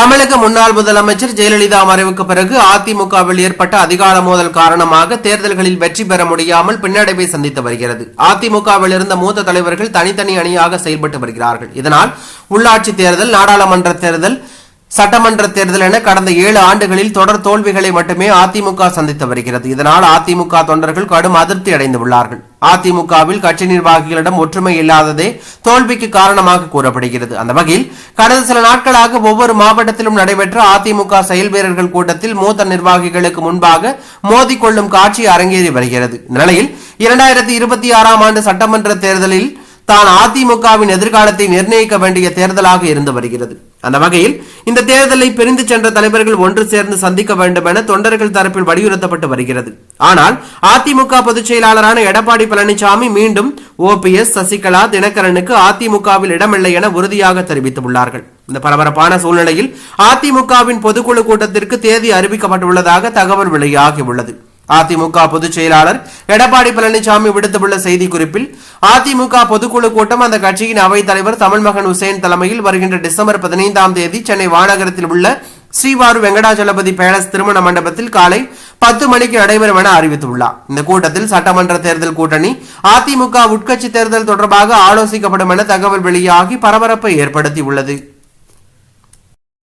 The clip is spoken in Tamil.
தமிழக முன்னாள் முதலமைச்சர் ஜெயலலிதா மறைவுக்கு பிறகு அதிமுகவில் ஏற்பட்ட அதிகார மோதல் காரணமாக தேர்தல்களில் வெற்றி பெற முடியாமல் பின்னடைவை சந்தித்து வருகிறது. அதிமுகவில் இருந்த மூத்த தலைவர்கள் தனித்தனி அணியாக செயல்பட்டு வருகிறார்கள். இதனால் உள்ளாட்சி தேர்தல் நாடாளுமன்ற தேர்தல் சட்டமன்ற தேர்தல் என கடந்த ஏழு ஆண்டுகளில் தொடர் தோல்விகளை மட்டுமே அதிமுக சந்தித்து வருகிறது. இதனால் அதிமுக தொண்டர்கள் கடும் அதிருப்தி அடைந்துள்ளார்கள். அதிமுகவில் கட்சி நிர்வாகிகளிடம் ஒற்றுமை இல்லாததே தோல்விக்கு காரணமாக கூறப்படுகிறது. அந்த வகையில் கடந்த சில நாட்களாக ஒவ்வொரு மாவட்டத்திலும் நடைபெற்ற அதிமுக செயல் வீரர்கள் கூட்டத்தில் மூத்த நிர்வாகிகளுக்கு முன்பாக மோதிக்கொள்ளும் காட்சி அரங்கேறி வருகிறது. நிலையில் இரண்டாயிரத்தி இருபத்தி ஆறாம் ஆண்டு சட்டமன்ற தேர்தலில் தான் அதிமுகவின் எதிர்காலத்தை நிர்ணயிக்க வேண்டிய தேர்தலாக இருந்து வருகிறது. அந்த வகையில் இந்த தேர்தலை பிரிந்து சென்ற தலைவர்கள் ஒன்று சேர்ந்து சந்திக்க வேண்டும் என தொண்டர்கள் தரப்பில் வலியுறுத்தப்பட்டு வருகிறது. ஆனால் அதிமுக பொதுச் செயலாளரான எடப்பாடி பழனிசாமி மீண்டும் ஓபிஎஸ் சசிகலா தினகரனுக்கு அதிமுகவில் இடமில்லை என உறுதியாக தெரிவித்துள்ளார்கள். இந்த பரபரப்பான சூழ்நிலையில் அதிமுகவின் பொதுக்குழு கூட்டத்திற்கு தேதி அறிவிக்கப்பட்டுள்ளதாக தகவல் வெளியாகியுள்ளது அதிமுக பொதுச் செயலாளர் எடப்பாடி பழனிசாமி விடுத்துள்ள செய்திக்குறிப்பில் அதிமுக பொதுக்குழு கூட்டம் அந்த கட்சியின் அவைத் தலைவர் தமிழ் மகன் உசேன் தலைமையில் வருகின்ற டிசம்பர் பதினைந்தாம் தேதி சென்னை வானகரத்தில் உள்ள ஸ்ரீவாரு வெங்கடாஜலபதி பேலஸ் திருமண மண்டபத்தில் காலை பத்து மணிக்கு நடைபெறும் என அறிவித்துள்ளார். இந்த கூட்டத்தில் சட்டமன்ற தேர்தல் கூட்டணி அதிமுக உட்கட்சி தேர்தல் தொடர்பாக ஆலோசிக்கப்படும் என தகவல் வெளியாகி பரபரப்பை ஏற்படுத்தியுள்ளது.